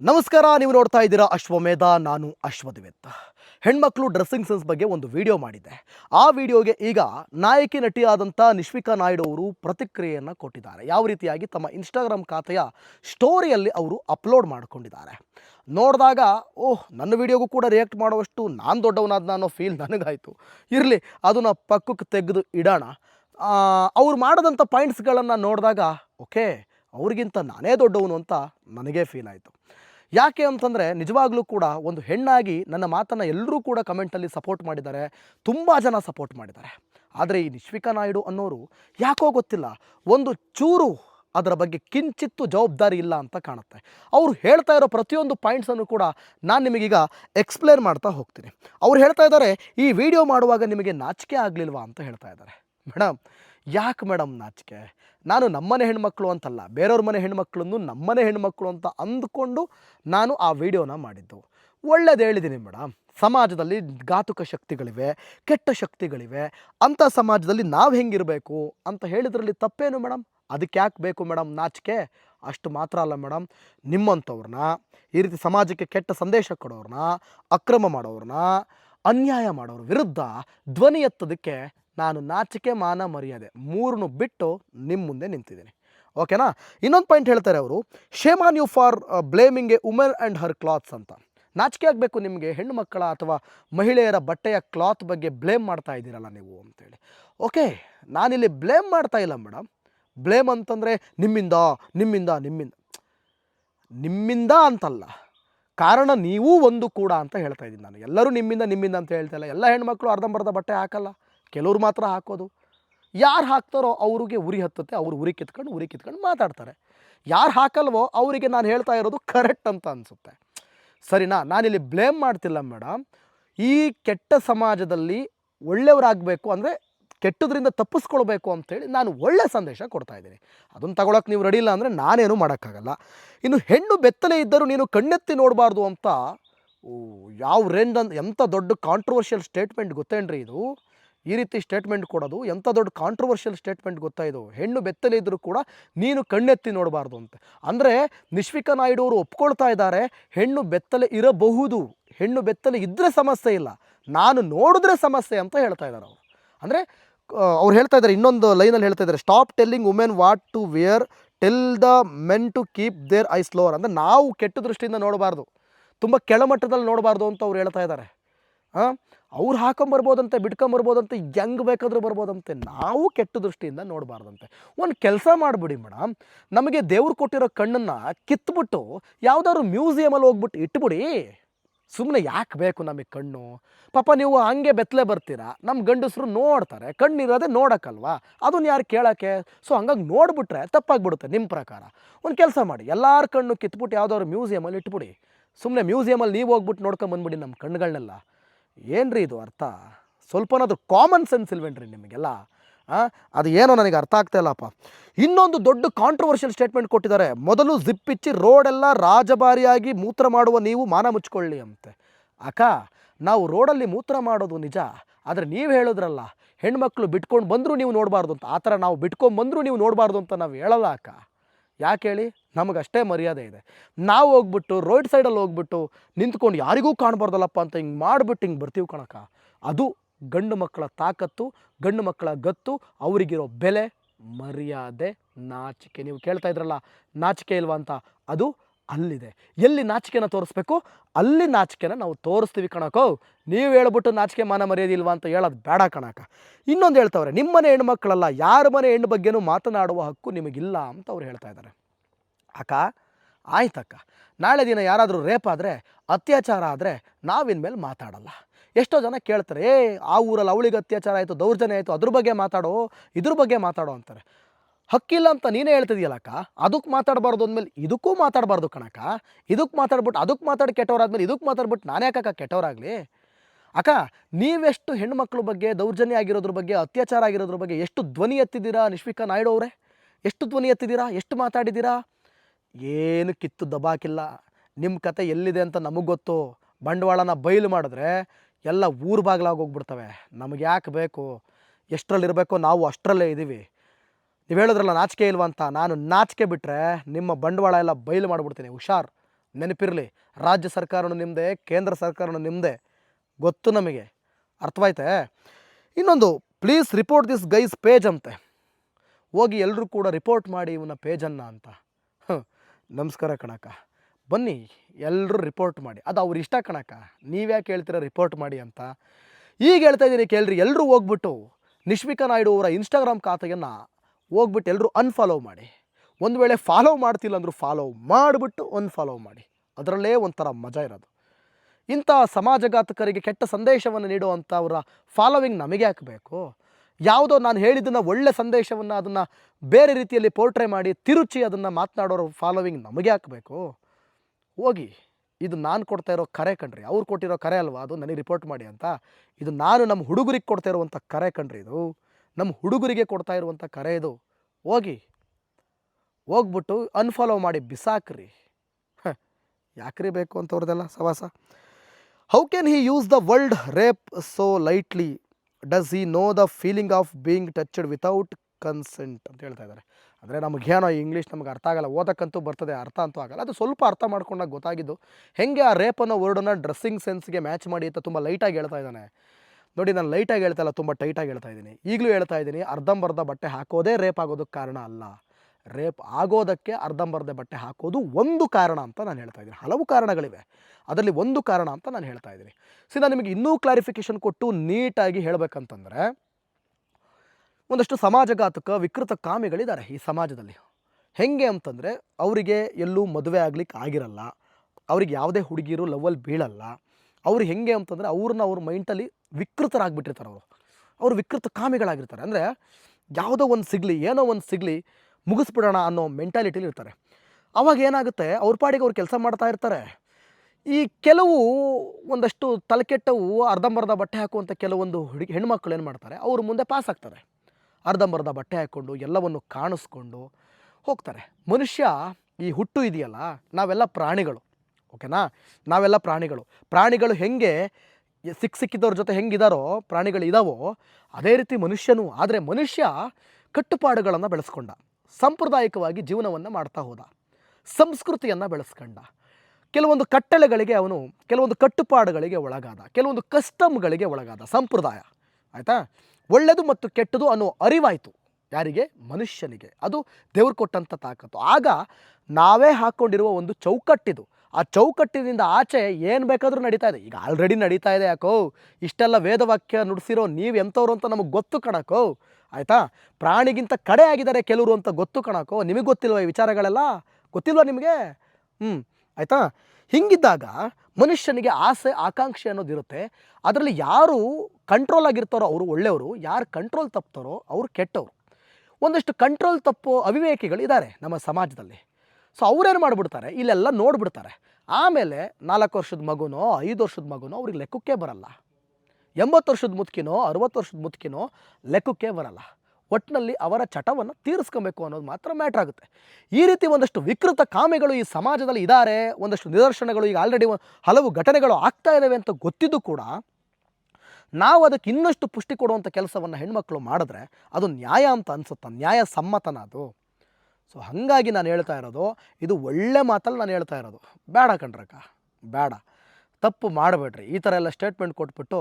ನಮಸ್ಕಾರ, ನೀವು ನೋಡ್ತಾ ಇದ್ದೀರಾ ಅಶ್ವಮೇಧ, ನಾನು ಅಶ್ವದಿವೆತ್ ಹೆಣ್ಮಕ್ಳು ಡ್ರೆಸ್ಸಿಂಗ್ ಸೆನ್ಸ್ ಬಗ್ಗೆ ಒಂದು ವಿಡಿಯೋ ಮಾಡಿದ್ದೆ ಆ ವಿಡಿಯೋಗೆ ಈಗ ನಾಯಕಿ ನಟಿಯಾದಂಥ ನಿಶ್ವಿಕಾ ನಾಯ್ಡು ಅವರು ಪ್ರತಿಕ್ರಿಯೆಯನ್ನು ಕೊಟ್ಟಿದ್ದಾರೆ. ಯಾವ ರೀತಿಯಾಗಿ ತಮ್ಮ ಇನ್ಸ್ಟಾಗ್ರಾಮ್ ಖಾತೆಯ ಸ್ಟೋರಿಯಲ್ಲಿ ಅವರು ಅಪ್ಲೋಡ್ ಮಾಡಿಕೊಂಡಿದ್ದಾರೆ. ನೋಡಿದಾಗ, ಓಹ್, ನನ್ನ ವಿಡಿಯೋಗೂ ಕೂಡ ರಿಯಾಕ್ಟ್ ಮಾಡುವಷ್ಟು ನಾನು ದೊಡ್ಡವನಾದ ಅನ್ನೋ ಫೀಲ್ ನನಗಾಯಿತು. ಇರಲಿ, ಅದನ್ನು ಪಕ್ಕಕ್ಕೆ ತೆಗೆದು ಇಡೋಣ. ಅವ್ರು ಮಾಡಿದಂಥ ಪಾಯಿಂಟ್ಸ್ಗಳನ್ನು ನೋಡಿದಾಗ, ಓಕೆ, ಅವ್ರಿಗಿಂತ ನಾನೇ ದೊಡ್ಡವನು ಅಂತ ನನಗೇ ಫೀಲ್ ಆಯಿತು. ಯಾಕೆ ಅಂತಂದರೆ ನಿಜವಾಗ್ಲೂ ಕೂಡ ಒಂದು ಹೆಣ್ಣಾಗಿ ನನ್ನ ಮಾತನ್ನು ಎಲ್ಲರೂ ಕೂಡ ಕಮೆಂಟಲ್ಲಿ ಸಪೋರ್ಟ್ ಮಾಡಿದ್ದಾರೆ. ತುಂಬ ಜನ ಸಪೋರ್ಟ್ ಮಾಡಿದ್ದಾರೆ. ಆದರೆ ಈ ನಿಶ್ವಿಕಾ ನಾಯ್ಡು ಅನ್ನೋರು ಯಾಕೋ ಗೊತ್ತಿಲ್ಲ, ಒಂದು ಚೂರು ಅದರ ಬಗ್ಗೆ ಕಿಂಚಿತ್ತು ಜವಾಬ್ದಾರಿ ಇಲ್ಲ ಅಂತ ಕಾಣುತ್ತೆ. ಅವರು ಹೇಳ್ತಾ ಇರೋ ಪ್ರತಿಯೊಂದು ಪಾಯಿಂಟ್ಸನ್ನು ಕೂಡ ನಾನು ನಿಮಗೀಗ ಎಕ್ಸ್ಪ್ಲೇನ್ ಮಾಡ್ತಾ ಹೋಗ್ತೀನಿ. ಅವ್ರು ಹೇಳ್ತಾ ಇದ್ದಾರೆ, ಈ ವಿಡಿಯೋ ಮಾಡುವಾಗ ನಿಮಗೆ ನಾಚಿಕೆ ಆಗಲಿಲ್ವಾ ಅಂತ ಹೇಳ್ತಾ ಇದ್ದಾರೆ. ಮೇಡಮ್ ಯಾಕೆ ಮೇಡಮ್ ನಾಚಿಕೆ? ನಾನು ನಮ್ಮನೆ ಹೆಣ್ಮಕ್ಳು ಅಂತಲ್ಲ, ಬೇರೆಯವ್ರ ಮನೆ ಹೆಣ್ಮಕ್ಳನ್ನು ನಮ್ಮನೆ ಹೆಣ್ಮಕ್ಳು ಅಂತ ಅಂದ್ಕೊಂಡು ನಾನು ಆ ವಿಡಿಯೋನ ಮಾಡಿದ್ದು. ಒಳ್ಳೇದು ಹೇಳಿದ್ದೀನಿ ಮೇಡಮ್. ಸಮಾಜದಲ್ಲಿ ಘಾತುಕ ಶಕ್ತಿಗಳಿವೆ, ಕೆಟ್ಟ ಶಕ್ತಿಗಳಿವೆ, ಅಂಥ ಸಮಾಜದಲ್ಲಿ ನಾವು ಹೆಂಗಿರಬೇಕು ಅಂತ ಹೇಳಿದ್ರಲ್ಲಿ ತಪ್ಪೇನು ಮೇಡಮ್? ಅದಕ್ಕೆ ಯಾಕೆ ಬೇಕು ಮೇಡಮ್ ನಾಚಿಕೆ? ಅಷ್ಟು ಮಾತ್ರ ಅಲ್ಲ ಮೇಡಮ್. ನಿಮ್ಮಂಥವ್ರನ್ನ, ಈ ರೀತಿ ಸಮಾಜಕ್ಕೆ ಕೆಟ್ಟ ಸಂದೇಶ ಕೊಡೋರನ್ನ ಅಕ್ರಮ ಮಾಡೋರನ್ನ ಅನ್ಯಾಯ ಮಾಡೋರ ವಿರುದ್ಧ ಧ್ವನಿ ಎತ್ತೋದಕ್ಕೆ ನಾನು ನಾಚಿಕೆ, ಮಾನ, ಮರ್ಯಾದೆ ಮೂರನ್ನು ಬಿಟ್ಟು ನಿಮ್ಮ ಮುಂದೆ ನಿಂತಿದ್ದೀನಿ. ಓಕೆನಾ ಇನ್ನೊಂದು ಪಾಯಿಂಟ್ ಹೇಳ್ತಾರೆ ಅವರು shame on you for blaming a women and her clothes ಅಂತ. ನಾಚಿಕೆ ಆಗಬೇಕು ನಿಮಗೆ, ಹೆಣ್ಣು ಮಕ್ಕಳ ಅಥವಾ ಮಹಿಳೆಯರ ಬಟ್ಟೆಯ ಕ್ಲಾತ್ ಬಗ್ಗೆ ಬ್ಲೇಮ್ ಮಾಡ್ತಾ ಇದ್ದೀರಲ್ಲ ನೀವು ಅಂತೇಳಿ. ಓಕೆ ನಾನಿಲ್ಲಿ ಬ್ಲೇಮ್ ಮಾಡ್ತಾ ಇಲ್ಲ ಮೇಡಮ್ ಬ್ಲೇಮ್ ಅಂತಂದರೆ ನಿಮ್ಮಿಂದ ನಿಮ್ಮಿಂದ ನಿಮ್ಮಿಂದ. ನಿಮ್ಮಿಂದ ಅಂತಲ್ಲ. ಕಾರಣ ನೀವೂ ಒಂದು ಕೂಡ ಅಂತ ಹೇಳ್ತಾ ಇದ್ದೀನಿ ನಾನು. ಎಲ್ಲರೂ ನಿಮ್ಮಿಂದ ನಿಮ್ಮಿಂದ ಅಂತ ಹೇಳ್ತಾ ಇಲ್ಲ. ಎಲ್ಲ ಹೆಣ್ಮಕ್ಳು ಅರ್ಧಂಬರ್ಧ ಬಟ್ಟೆ ಹಾಕಲ್ಲ. ಕೆಲವ್ರು ಮಾತ್ರ ಹಾಕೋದು. ಯಾರು ಹಾಕ್ತಾರೋ ಅವ್ರಿಗೆ ಉರಿ ಹತ್ತುತ್ತೆ, ಅವ್ರು ಉರಿ ಕಿತ್ಕೊಂಡು ಉರಿ ಕಿತ್ಕೊಂಡು ಮಾತಾಡ್ತಾರೆ. ಯಾರು ಹಾಕಲ್ವೋ ಅವರಿಗೆ ನಾನು ಹೇಳ್ತಾ ಇರೋದು ಕರೆಕ್ಟ್ ಅಂತ ಅನಿಸುತ್ತೆ. ಸರಿನಾ? ನಾನಿಲ್ಲಿ ಬ್ಲೇಮ್ ಮಾಡ್ತಿಲ್ಲ ಮೇಡಮ್ ಈ ಕೆಟ್ಟ ಸಮಾಜದಲ್ಲಿ ಒಳ್ಳೆಯವರಾಗಬೇಕು ಅಂದರೆ ಕೆಟ್ಟದ್ರಿಂದ ತಪ್ಪಿಸ್ಕೊಳ್ಬೇಕು ಅಂಥೇಳಿ ನಾನು ಒಳ್ಳೆ ಸಂದೇಶ ಕೊಡ್ತಾ ಇದ್ದೀನಿ. ಅದನ್ನು ತಗೊಳಕ್ಕೆ ನೀವು ರೆಡಿ ಇಲ್ಲ ಅಂದರೆ ನಾನೇನು ಮಾಡೋಕ್ಕಾಗಲ್ಲ. ಇನ್ನು ಹೆಣ್ಣು ಬೆತ್ತಲೆ ಇದ್ದರೂ ನೀನು ಕಣ್ಣೆತ್ತಿ ನೋಡಬಾರ್ದು ಅಂತ ಯಾವ ರೇಂಜ್ ಅಂತ ಎಂಥ ದೊಡ್ಡ ಕಾಂಟ್ರವರ್ಷಿಯಲ್ ಸ್ಟೇಟ್ಮೆಂಟ್ ಗೊತ್ತೇನ್ರಿ ಇದು? ಈ ರೀತಿ ಸ್ಟೇಟ್ಮೆಂಟ್ ಕೊಡೋದು ಎಂಥ ದೊಡ್ಡ ಕಾಂಟ್ರವರ್ಷಿಯಲ್ ಸ್ಟೇಟ್ಮೆಂಟ್ ಗೊತ್ತಾ ಇದು? ಹೆಣ್ಣು ಬೆತ್ತಲೆ ಇದ್ದರೂ ಕೂಡ ನೀನು ಕಣ್ಣೆತ್ತಿ ನೋಡಬಾರ್ದು ಅಂತ. ಅಂದರೆ ನಿಶ್ವಿಕಾ ನಾಯ್ಡು ಅವರು ಒಪ್ಕೊಳ್ತಾ ಇದ್ದಾರೆ, ಹೆಣ್ಣು ಬೆತ್ತಲೆ ಇರಬಹುದು. ಹೆಣ್ಣು ಬೆತ್ತಲೆ ಇದ್ದರೆ ಸಮಸ್ಯೆ ಇಲ್ಲ. ನಾನು ನೋಡಿದ್ರೆ ಸಮಸ್ಯೆ ಅಂತ ಹೇಳ್ತಾ ಇದ್ದಾರೆ ಅವರು. ಅಂದರೆ ಅವ್ರು ಹೇಳ್ತಾ ಇದ್ದಾರೆ, ಇನ್ನೊಂದು ಲೈನಲ್ಲಿ ಹೇಳ್ತಾ ಇದ್ದಾರೆ stop telling women what to wear tell the men to keep their eyes lower ಅಂದರೆ ನಾವು ಕೆಟ್ಟ ದೃಷ್ಟಿಯಿಂದ ನೋಡಬಾರ್ದು. ತುಂಬ ಕೆಳಮಟ್ಟದಲ್ಲಿ ನೋಡಬಾರ್ದು ಅಂತ ಅವ್ರು ಹೇಳ್ತಾ ಇದ್ದಾರೆ. ಹಾಂ? ಅವ್ರು ಹಾಕೊಂಬರ್ಬೋದಂತೆ ಬಿಟ್ಕೊಂಬರ್ಬೋದಂತೆ ಹೆಂಗೆ ಬೇಕಾದರೂ ಬರ್ಬೋದಂತೆ, ನಾವು ಕೆಟ್ಟ ದೃಷ್ಟಿಯಿಂದ ನೋಡಬಾರ್ದಂತೆ. ಒಂದು ಕೆಲಸ ಮಾಡಿಬಿಡಿ ಮೇಡಮ್ ನಮಗೆ ದೇವ್ರು ಕೊಟ್ಟಿರೋ ಕಣ್ಣನ್ನು ಕಿತ್ಬಿಟ್ಟು ಯಾವುದಾದ್ರು ಮ್ಯೂಸಿಯಮಲ್ಲಿ ಹೋಗ್ಬಿಟ್ಟು ಇಟ್ಬಿಡಿ. ಸುಮ್ಮನೆ ಯಾಕೆ ಬೇಕು ನಮಗೆ ಕಣ್ಣು? ಪಾಪ ನೀವು ಹಂಗೆ ಬೆತ್ತಲೆ ಬರ್ತೀರಾ? ನಮ್ಮ ಗಂಡಸರು ನೋಡ್ತಾರೆ, ಕಣ್ಣಿರೋದೇ ನೋಡೋಕ್ಕಲ್ವಾ? ಅದನ್ನ ಯಾರು ಕೇಳೋಕ್ಕೆ? ಸೊ ಹಂಗಾಗಿ ನೋಡಿಬಿಟ್ರೆ ತಪ್ಪಾಗ್ಬಿಡುತ್ತೆ ನಿಮ್ಮ ಪ್ರಕಾರ. ಒಂದು ಕೆಲಸ ಮಾಡಿ, ಎಲ್ಲರ ಕಣ್ಣು ಕಿತ್ಬಿಟ್ಟು ಯಾವುದಾದ್ರು ಮ್ಯೂಸಿಯಮಲ್ಲಿ ಇಟ್ಬಿಡಿ. ಸುಮ್ಮನೆ ಮ್ಯೂಸಿಯಮಲ್ಲಿ ನೀವು ಹೋಗ್ಬಿಟ್ಟು ನೋಡ್ಕೊಂಬಂದ್ಬಿಡಿ ನಮ್ಮ ಕಣ್ಣುಗಳನ್ನೆಲ್ಲ ಏನ್ರಿ ಇದು ಅರ್ಥ? ಸ್ವಲ್ಪನಾದ್ರೂ ಕಾಮನ್ ಸೆನ್ಸ್ ಇಲ್ವೇನ್ರಿ ನಿಮಗೆಲ್ಲ? ಅದು ಏನೋ ನನಗೆ ಅರ್ಥ ಆಗ್ತಾ ಇಲ್ಲಪ್ಪ. ಇನ್ನೊಂದು ದೊಡ್ಡ ಕಾಂಟ್ರವರ್ಷಿಯಲ್ ಸ್ಟೇಟ್ಮೆಂಟ್ ಕೊಟ್ಟಿದ್ದಾರೆ. ಮೊದಲು ಜಿಪ್ಪಿಚ್ಚಿ ರೋಡೆಲ್ಲ ರಾಜಭಾರಿಯಾಗಿ ಮೂತ್ರ ಮಾಡುವ ನೀವು ಮಾನ ಮುಚ್ಕೊಳ್ಳಿ ಅಂತೆ. ಅಕ್ಕ, ನಾವು ರೋಡಲ್ಲಿ ಮೂತ್ರ ಮಾಡೋದು ನಿಜ, ಆದರೆ ನೀವು ಹೇಳಿದ್ರಲ್ಲ, ಹೆಣ್ಮಕ್ಳು ಬಿಟ್ಕೊಂಡು ಬಂದರೂ ನೀವು ನೋಡಬಾರ್ದು ಅಂತ. ಆ ಥರ ನಾವು ಬಿಟ್ಕೊಂಡು ಬಂದರೂ ನೀವು ನೋಡಬಾರ್ದು ಅಂತ ನಾವು ಹೇಳಲ್ಲ ಅಕ್ಕ. ಯಾಕೆ ಹೇಳಿ? ನಮಗಷ್ಟೇ ಮರ್ಯಾದೆ ಇದೆ. ನಾವು ಹೋಗ್ಬಿಟ್ಟು, ರೋಡ್ ಸೈಡಲ್ಲಿ ಹೋಗ್ಬಿಟ್ಟು, ನಿಂತ್ಕೊಂಡು ಯಾರಿಗೂ ಕಾಣಬಾರ್ದಲ್ಲಪ್ಪ ಅಂತ ಹಿಂಗೆ ಮಾಡಿಬಿಟ್ಟು ಹಿಂಗೆ ಬರ್ತೀವಿ ಕಣಕ ಅದು ಗಂಡು ಮಕ್ಕಳ ತಾಕತ್ತು, ಗಂಡು ಮಕ್ಕಳ ಗತ್ತು, ಅವರಿಗಿರೋ ಬೆಲೆ ಮರ್ಯಾದೆ ನಾಚಿಕೆ. ನೀವು ಕೇಳ್ತಾ ಇದ್ರಲ್ಲ, ನಾಚಿಕೆ ಇಲ್ವಾ ಅಂತ? ಅದು ಅಲ್ಲಿದೆ. ಎಲ್ಲಿ ನಾಚಿಕೆನ ತೋರಿಸ್ಬೇಕು? ಅಲ್ಲಿ ನಾಚಿಕೆನ ನಾವು ತೋರಿಸ್ತೀವಿ ಕಣಕೋ ನೀವು ಹೇಳ್ಬಿಟ್ಟು ನಾಚಿಕೆ ಮಾನ ಮರ್ಯಾದೆ ಇಲ್ವಾ ಅಂತ ಹೇಳೋದು ಬೇಡ ಕಣಕ ಇನ್ನೊಂದು ಹೇಳ್ತವ್ರೆ ನಿಮ್ಮನೆ ಹೆಣ್ಮಕ್ಳಲ್ಲ, ಯಾರ ಮನೆ ಹೆಣ್ಣು ಬಗ್ಗೆನೂ ಮಾತನಾಡುವ ಹಕ್ಕು ನಿಮಗಿಲ್ಲ ಅಂತ ಅವ್ರು ಹೇಳ್ತಾ ಇದ್ದಾರೆ ಅಕ್ಕ, ಆಯ್ತಕ್ಕ. ನಾಳೆ ದಿನ ಯಾರಾದರೂ ರೇಪ್ ಆದರೆ, ಅತ್ಯಾಚಾರ ಆದರೆ ನಾವಿನ್ಮೇಲೆ ಮಾತಾಡಲ್ಲ. ಎಷ್ಟೋ ಜನ ಕೇಳ್ತಾರೆ, ಏ, ಆ ಊರಲ್ಲಿ ಅವಳಿಗೆ ಅತ್ಯಾಚಾರ ಆಯಿತು, ದೌರ್ಜನ್ಯ ಆಯಿತು, ಅದ್ರ ಬಗ್ಗೆ ಮಾತಾಡೋ, ಇದ್ರ ಬಗ್ಗೆ ಮಾತಾಡೋ ಅಂತಾರೆ. ಹಕ್ಕಿಲ್ಲ ಅಂತ ನೀನೇ ಹೇಳ್ತಿದ್ಯಲ್ಲಕ್ಕ ಅದಕ್ಕೆ ಮಾತಾಡಬಾರ್ದು ಅಂದಮೇಲೆ ಇದಕ್ಕೂ ಮಾತಾಡಬಾರ್ದು ಕಣಕ್ಕ. ಇದಕ್ಕೆ ಮಾತಾಡ್ಬಿಟ್ಟು, ಅದಕ್ಕೆ ಮಾತಾಡಿ ಕೆಟ್ಟವರಾದ್ಮೇಲೆ ಇದಕ್ಕೆ ಮಾತಾಡ್ಬಿಟ್ಟು ನಾನೇ ಯಾಕಕ್ಕ ಕೆಟ್ಟವರಾಗಲಿ? ಅಕ್ಕ, ನೀವೆಷ್ಟು ಹೆಣ್ಮಕ್ಳ ಬಗ್ಗೆ, ದೌರ್ಜನ್ಯ ಆಗಿರೋದ್ರ ಬಗ್ಗೆ, ಅತ್ಯಾಚಾರ ಆಗಿರೋದ್ರ ಬಗ್ಗೆ ಎಷ್ಟು ಧ್ವನಿ ಎತ್ತಿದ್ದೀರಾ ನಿಶ್ವಿಕಾ ನಾಯ್ಡು ಅವರೇ? ಎಷ್ಟು ಧ್ವನಿ ಎತ್ತಿದ್ದೀರಾ? ಎಷ್ಟು ಮಾತಾಡಿದ್ದೀರಾ? ಏನು ಕಿತ್ತು ದಬಾಕಿಲ್ಲ. ನಿಮ್ಮ ಕತೆ ಎಲ್ಲಿದೆ ಅಂತ ನಮಗೆ ಗೊತ್ತು. ಬಂಡವಾಳನ ಬಯಲು ಮಾಡಿದ್ರೆ ಎಲ್ಲ ಊರು ಬಾಗಿಲಾಗಿ ಹೋಗ್ಬಿಡ್ತವೆ. ನಮಗೆ ಯಾಕೆ ಬೇಕು? ಎಷ್ಟರಲ್ಲಿರಬೇಕೋ ನಾವು ಅಷ್ಟರಲ್ಲೇ ಇದ್ದೀವಿ ನೀವು ಹೇಳಿದ್ರಲ್ಲ ನಾಚಿಕೆ ಇಲ್ವಾ ಅಂತ, ನಾನು ನಾಚಿಕೆ ಬಿಟ್ಟರೆ ನಿಮ್ಮ ಬಂಡವಾಳ ಎಲ್ಲ ಬಯಲು ಮಾಡಿಬಿಡ್ತೀನಿ, ಹುಷಾರ್, ನೆನಪಿರಲಿ. ರಾಜ್ಯ ಸರ್ಕಾರನೂ ನಿಮ್ಮದೇ ಕೇಂದ್ರ ಸರ್ಕಾರನೂ ನಿಮ್ಮದೇ ಗೊತ್ತು ನಮಗೆ. ಅರ್ಥವಾಯ್ತೆ? ಇನ್ನೊಂದು, please report this guys page ಅಂತೆ. ಹೋಗಿ ಎಲ್ಲರೂ ಕೂಡ ರಿಪೋರ್ಟ್ ಮಾಡಿ ಇವನ ಪೇಜನ್ನು ಅಂತ. ನಮಸ್ಕಾರ ಕಣಕ ಬನ್ನಿ ಎಲ್ಲರೂ ರಿಪೋರ್ಟ್ ಮಾಡಿ. ಅದು ಅವ್ರ ಇಷ್ಟ ಕಣಕ ನೀವ್ಯಾಕೆ ಹೇಳ್ತೀರ ರಿಪೋರ್ಟ್ ಮಾಡಿ ಅಂತ. ಈಗ ಹೇಳ್ತಾ ಇದ್ದೀನಿ ಕೇಳ್ರಿ ಎಲ್ಲರೂ ಹೋಗ್ಬಿಟ್ಟು ನಿಶ್ವಿಕಾ ನಾಯ್ಡು ಅವರ ಇನ್ಸ್ಟಾಗ್ರಾಮ್ ಖಾತೆಯನ್ನು ಹೋಗ್ಬಿಟ್ಟು ಎಲ್ಲರೂ ಅನ್ಫಾಲೋ ಮಾಡಿ. ಒಂದು ವೇಳೆ ಫಾಲೋ ಮಾಡ್ತಿಲ್ಲ ಅಂದರೂ ಫಾಲೋ ಮಾಡಿಬಿಟ್ಟು ಅನ್ಫಾಲೋ ಮಾಡಿ. ಅದರಲ್ಲೇ ಒಂಥರ ಮಜಾ ಇರೋದು. ಇಂಥ ಸಮಾಜಘಾತಕರಿಗೆ ಕೆಟ್ಟ ಸಂದೇಶವನ್ನು ನೀಡುವಂಥವರ ಫಾಲೋವಿಂಗ್ ನಮಗೆ ಹಾಕಬೇಕು ಯಾವುದೋ ನಾನು ಹೇಳಿದ್ದನ್ನು ಒಳ್ಳೆ ಸಂದೇಶವನ್ನು ಅದನ್ನು ಬೇರೆ ರೀತಿಯಲ್ಲಿ ಪೋರ್ಟ್ರೇ ಮಾಡಿ ತಿರುಚಿ ಅದನ್ನು ಮಾತನಾಡೋರು ಫಾಲೋವಿಂಗ್ ನಮಗೆ ಹಾಕಬೇಕು ಹೋಗಿ, ಇದು ನಾನು ಕೊಡ್ತಾ ಇರೋ ಕರೆ ಕಣ್ರಿ. ಅವ್ರು ಕೊಟ್ಟಿರೋ ಕರೆ ಅಲ್ವಾ? ಅದು ನನಗೆ ರಿಪೋರ್ಟ್ ಮಾಡಿ ಅಂತ. ಇದು ನಾನು ನಮ್ಮ ಹುಡುಗರಿಗೆ ಕೊಡ್ತಾ ಇರುವಂಥ ಕರೆ ಕಣ್ರಿ ಇದು. ನಮ್ಮ ಹುಡುಗರಿಗೆ ಕೊಡ್ತಾ ಇರುವಂಥ ಕರೆ ಇದು. ಹೋಗಿ. ಹೋಗ್ಬಿಟ್ಟು ಅನ್ಫಾಲೋ ಮಾಡಿ ಬಿಸಾಕ್ರಿ. ಯಾಕ್ರಿ ಬೇಕು ಅಂತವ್ರದೆಲ್ಲ ಸವಾಸ? How can he use the world rape so lightly does he know the feeling of being touched without consent ಅಂತ ಹೇಳ್ತಾ ಇದ್ದಾರೆ. ಅಂದರೆ ನಮಗೇನೋ ಇಂಗ್ಲೀಷ್ ನಮ್ಗೆ ಅರ್ಥ ಆಗಲ್ಲ, ಓದಕ್ಕಂತೂ ಬರ್ತದೆ, ಅರ್ಥ ಅಂತೂ ಆಗಲ್ಲ. ಅದು ಸ್ವಲ್ಪ ಅರ್ಥ ಮಾಡ್ಕೊಂಡಾಗ ಗೊತ್ತಾಗಿದ್ದು, ಹೆಂಗೆ ಆ ರೇಪ್ ಅನ್ನೋ ವರ್ಡನ್ನು ಡ್ರೆಸ್ಸಿಂಗ್ ಸೆನ್ಸ್ಗೆ ಮ್ಯಾಚ್ ಮಾಡಿ ಅಂತ ತುಂಬ ಲೈಟಾಗಿ ಹೇಳ್ತಾ ಇದ್ದಾನೆ. ನೋಡಿ, ನಾನು ಲೈಟಾಗಿ ಹೇಳ್ತಾ ಇಲ್ಲ, ತುಂಬ ಟೈಟಾಗಿ ಹೇಳ್ತಾ ಇದ್ದೀನಿ. ಈಗಲೂ ಹೇಳ್ತಾ ಇದ್ದೀನಿ, ಅರ್ಧಂಬರ್ಧ ಬಟ್ಟೆ ಹಾಕೋದೇ ರೇಪ್ ಆಗೋದಕ್ಕೆ ಕಾರಣ ಅಲ್ಲ. ರೇಪ್ ಆಗೋದಕ್ಕೆ ಅರ್ಧಂಬರ್ಧ ಬಟ್ಟೆ ಹಾಕೋದು ಒಂದು ಕಾರಣ ಅಂತ ನಾನು ಹೇಳ್ತಾ ಇದ್ದೀನಿ. ಹಲವು ಕಾರಣಗಳಿವೆ. ಅದರಲ್ಲಿ ಒಂದು ಕಾರಣ ಅಂತ ನಾನು ಹೇಳ್ತಾ ಇದ್ದೀನಿ. ಸಿ ನಾನು ನಿಮಗೆ ಇನ್ನೂ ಕ್ಲಾರಿಫಿಕೇಶನ್ ಕೊಟ್ಟು ನೀಟಾಗಿ ಹೇಳಬೇಕಂತಂದರೆ, ಒಂದಷ್ಟು ಸಮಾಜಘಾತಕ, ವಿಕೃತ ಕಾಮಿಗಳಿದ್ದಾರೆ ಈ ಸಮಾಜದಲ್ಲಿ. ಹೆಂಗೆ ಅಂತಂದರೆ, ಅವರಿಗೆ ಎಲ್ಲೂ ಮದುವೆ ಆಗ್ಲಿಕ್ಕೆ ಆಗಿರಲ್ಲ. ಅವ್ರಿಗೆ ಯಾವುದೇ ಹುಡುಗಿರು ಲವ್ವಲ್ಲಿ ಬೀಳಲ್ಲ. ಅವ್ರು ಹೆಂಗೆ ಅಂತಂದರೆ ಅವ್ರನ್ನ ಅವ್ರ ಮೈಂಡಲ್ಲಿ ವಿಕೃತರಾಗ್ಬಿಟ್ಟಿರ್ತಾರೆ ಅವರು. ಅವರು ವಿಕೃತ ಕಾಮಿಗಳಾಗಿರ್ತಾರೆ. ಅಂದರೆ ಯಾವುದೋ ಒಂದು ಸಿಗಲಿ, ಏನೋ ಒಂದು ಸಿಗಲಿ ಮುಗಿಸ್ಬಿಡೋಣ ಅನ್ನೋ ಮೆಂಟಾಲಿಟಿಲಿ ಇರ್ತಾರೆ. ಅವಾಗ ಏನಾಗುತ್ತೆ, ಅವ್ರ ಪಾಡಿಗೆ ಅವ್ರು ಕೆಲಸ ಮಾಡ್ತಾ ಇರ್ತಾರೆ. ಈ ಕೆಲವು ಒಂದಷ್ಟು ತಲೆಕೆಟ್ಟವು ಅರ್ಧಂಬರ್ಧ ಬಟ್ಟೆ ಹಾಕುವಂಥ ಕೆಲವೊಂದು ಹುಡುಗಿ, ಹೆಣ್ಮಕ್ಳು ಏನು ಮಾಡ್ತಾರೆ, ಅವ್ರ ಮುಂದೆ ಪಾಸ್ ಆಗ್ತಾರೆ. ಅರ್ಧಂಬರ್ಧ ಬಟ್ಟೆ ಹಾಕ್ಕೊಂಡು ಎಲ್ಲವನ್ನು ಕಾಣಿಸ್ಕೊಂಡು ಹೋಗ್ತಾರೆ. ಮನುಷ್ಯ ಈ ಹುಟ್ಟು ಇದೆಯಲ್ಲ, ನಾವೆಲ್ಲ ಪ್ರಾಣಿಗಳು. ಓಕೆನಾ? ನಾವೆಲ್ಲ ಪ್ರಾಣಿಗಳು. ಪ್ರಾಣಿಗಳು ಹೆಂಗೆ ಸಿಕ್ ಸಿಕ್ಕಿದವ್ರ ಜೊತೆ ಹೆಂಗಿದಾರೋ ಪ್ರಾಣಿಗಳು ಇದಾವೋ, ಅದೇ ರೀತಿ ಮನುಷ್ಯನು, ಆದರೆ ಮನುಷ್ಯ ಕಟ್ಟುಪಾಡುಗಳನ್ನು ಬೆಳೆಸ್ಕೊಂಡ. ಸಾಂಪ್ರದಾಯಿಕವಾಗಿ ಜೀವನವನ್ನು ಮಾಡ್ತಾ ಹೋದ. ಸಂಸ್ಕೃತಿಯನ್ನು ಬೆಳೆಸ್ಕೊಂಡ. ಕೆಲವೊಂದು ಕಟ್ಟಳೆಗಳಿಗೆ ಅವನು, ಕೆಲವೊಂದು ಕಟ್ಟುಪಾಡುಗಳಿಗೆ ಒಳಗಾದ, ಕೆಲವೊಂದು ಕಸ್ಟಮ್ಗಳಿಗೆ ಒಳಗಾದ ಸಂಪ್ರದಾಯ. ಆಯಿತಾ? ಒಳ್ಳೆಯದು ಮತ್ತು ಕೆಟ್ಟದು ಅನ್ನೋ ಅರಿವಾಯಿತು ಯಾರಿಗೆ? ಮನುಷ್ಯನಿಗೆ. ಅದು ದೇವ್ರು ಕೊಟ್ಟಂಥ ತಾಕತ್ತು. ಆಗ ನಾವೇ ಹಾಕ್ಕೊಂಡಿರುವ ಒಂದು ಚೌಕಟ್ಟಿದು. ಆ ಚೌಕಟ್ಟಿನಿಂದ ಆಚೆ ಏನು ಬೇಕಾದರೂ ನಡೀತಾ ಇದೆ. ಈಗ ಆಲ್ರೆಡಿ ನಡೀತಾ ಇದೆ ಯಾಕೋ? ಇಷ್ಟೆಲ್ಲ ವೇದವಾಕ್ಯ ನುಡಿಸಿರೋ ನೀವು ಎಂಥವ್ರು ಅಂತ ನಮಗೆ ಗೊತ್ತು ಕಣಕೋ? ಆಯಿತಾ? ಪ್ರಾಣಿಗಿಂತ ಕಡೆ ಆಗಿದ್ದಾರೆ ಕೆಲವರು ಅಂತ ಗೊತ್ತು ಕಣಕೋ? ನಿಮಗೆ ಗೊತ್ತಿಲ್ವ ಈ ವಿಚಾರಗಳೆಲ್ಲ? ಗೊತ್ತಿಲ್ವ ನಿಮಗೆ? ಹ್ಞೂ ಆಯಿತಾ? ಹಿಂಗಿದ್ದಾಗ ಮನುಷ್ಯನಿಗೆ ಆಸೆ, ಆಕಾಂಕ್ಷೆ ಅನ್ನೋದಿರುತ್ತೆ ಅದರಲ್ಲಿ ಯಾರು ಕಂಟ್ರೋಲ್ ಆಗಿರ್ತಾರೋ ಅವರು ಒಳ್ಳೆಯವರು, ಯಾರು ಕಂಟ್ರೋಲ್ ತಪ್ತಾರೋ ಅವರು ಕೆಟ್ಟವರು. ಒಂದಷ್ಟು ಕಂಟ್ರೋಲ್ ತಪ್ಪೋ ಅವಿವೇಕಿಗಳು ಇದ್ದಾರೆ ನಮ್ಮ ಸಮಾಜದಲ್ಲಿ. ಸೊ ಅವ್ರೇನು ಮಾಡಿಬಿಡ್ತಾರೆ? ಇಲ್ಲೆಲ್ಲ ನೋಡಿಬಿಡ್ತಾರೆ. ಆಮೇಲೆ ನಾಲ್ಕು ವರ್ಷದ ಮಗುನೋ, ಐದು ವರ್ಷದ ಮಗುನೋ ಅವ್ರಿಗೆ ಲೆಕ್ಕಕ್ಕೆ ಬರಲ್ಲ. ಎಂಬತ್ತು ವರ್ಷದ ಮುದುಕಿನೋ, ಅರುವತ್ತು ವರ್ಷದ ಮುದುಕಿನೋ ಲೆಕ್ಕಕ್ಕೆ ಬರಲ್ಲ. ಒಟ್ಟಿನಲ್ಲಿ ಅವರ ಚಟವನ್ನು ತೀರಿಸ್ಕೊಬೇಕು ಅನ್ನೋದು ಮಾತ್ರ ಮ್ಯಾಟ್ರ್ ಆಗುತ್ತೆ. ಈ ರೀತಿ ಒಂದಷ್ಟು ವಿಕೃತ ಕಾಮೆಗಳು ಈ ಸಮಾಜದಲ್ಲಿ ಇದ್ದಾರೆ ಒಂದಷ್ಟು ನಿದರ್ಶನಗಳು ಈಗ ಆಲ್ರೆಡಿ ಹಲವು ಘಟನೆಗಳು ಆಗ್ತಾ ಇದ್ದಾವೆ ಅಂತ ಗೊತ್ತಿದ್ದು ಕೂಡ ನಾವು ಅದಕ್ಕೆ ಇನ್ನಷ್ಟು ಪುಷ್ಟಿ ಕೊಡುವಂಥ ಕೆಲಸವನ್ನು ಹೆಣ್ಮಕ್ಳು ಮಾಡಿದ್ರೆ ಅದು ನ್ಯಾಯ ಅಂತ ಅನಿಸುತ್ತೆ? ನ್ಯಾಯ ಸಮ್ಮತನ ಅದು? ಸೊ ಹಾಗಾಗಿ ನಾನು ಹೇಳ್ತಾ ಇರೋದು, ಇದು ಒಳ್ಳೆ ಮಾತಲ್ಲಿ ನಾನು ಹೇಳ್ತಾ ಇರೋದು. ಬೇಡ ಕಣ್ರಕ್ಕ, ಬೇಡ. ತಪ್ಪು ಮಾಡಬೇಡ್ರಿ. ಈ ಥರ ಎಲ್ಲ ಸ್ಟೇಟ್ಮೆಂಟ್ ಕೊಟ್ಬಿಟ್ಟು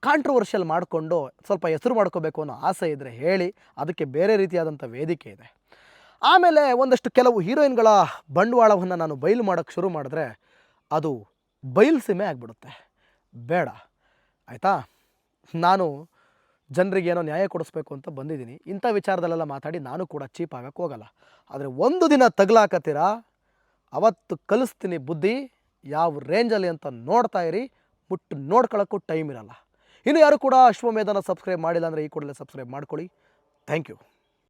ಕಾಂಟ್ರವರ್ಷಿಯಲ್ ಮಾಡಿಕೊಂಡು ಸ್ವಲ್ಪ ಹೆಸರು ಮಾಡ್ಕೋಬೇಕು ಅನ್ನೋ ಆಸೆ ಇದ್ದರೆ ಹೇಳಿ, ಅದಕ್ಕೆ ಬೇರೆ ರೀತಿಯಾದಂಥ ವೇದಿಕೆ ಇದೆ. ಆಮೇಲೆ ಒಂದಷ್ಟು ಕೆಲವು ಹೀರೋಯಿನ್ಗಳ ಬಂಡವಾಳವನ್ನು ನಾನು ಬಯಲು ಮಾಡೋಕ್ಕೆ ಶುರು ಮಾಡಿದ್ರೆ, ಅದು ಬಯಲು ಸೀಮೆ ಆಗಿಬಿಡುತ್ತೆ. ಬೇಡ. ಆಯಿತಾ? ನಾನು ಜನರಿಗೆ ಏನೋ ನ್ಯಾಯ ಕೊಡಿಸ್ಬೇಕು ಅಂತ ಬಂದಿದ್ದೀನಿ. ಇಂಥ ವಿಚಾರದಲ್ಲೆಲ್ಲ ಮಾತಾಡಿ ನಾನು ಕೂಡ ಚೀಪ್ ಆಗಕ್ಕೆ ಹೋಗಲ್ಲ. ಆದರೆ ಒಂದು ದಿನ ತಗಲಾಕತ್ತೀರಾ? ಅವತ್ತು ಕಲಿಸ್ತೀನಿ ಬುದ್ಧಿ, ಯಾವ ರೇಂಜಲ್ಲಿ ಅಂತ ನೋಡ್ತಾ ಇರಿ. ಮುಟ್ಟು ನೋಡ್ಕೊಳ್ಳೋಕ್ಕೂ ಟೈಮ್ ಇರಲ್ಲ. ಇನ್ನು ಯಾರು ಕೂಡ ಅಶ್ವಮೇಧನ ಸಬ್ಸ್ಕ್ರೈಬ್ ಮಾಡಿಲ್ಲ ಅಂದರೆ ಈ ಕೂಡಲೇ ಸಬ್ಸ್ಕ್ರೈಬ್ ಮಾಡ್ಕೊಳ್ಳಿ. Thank you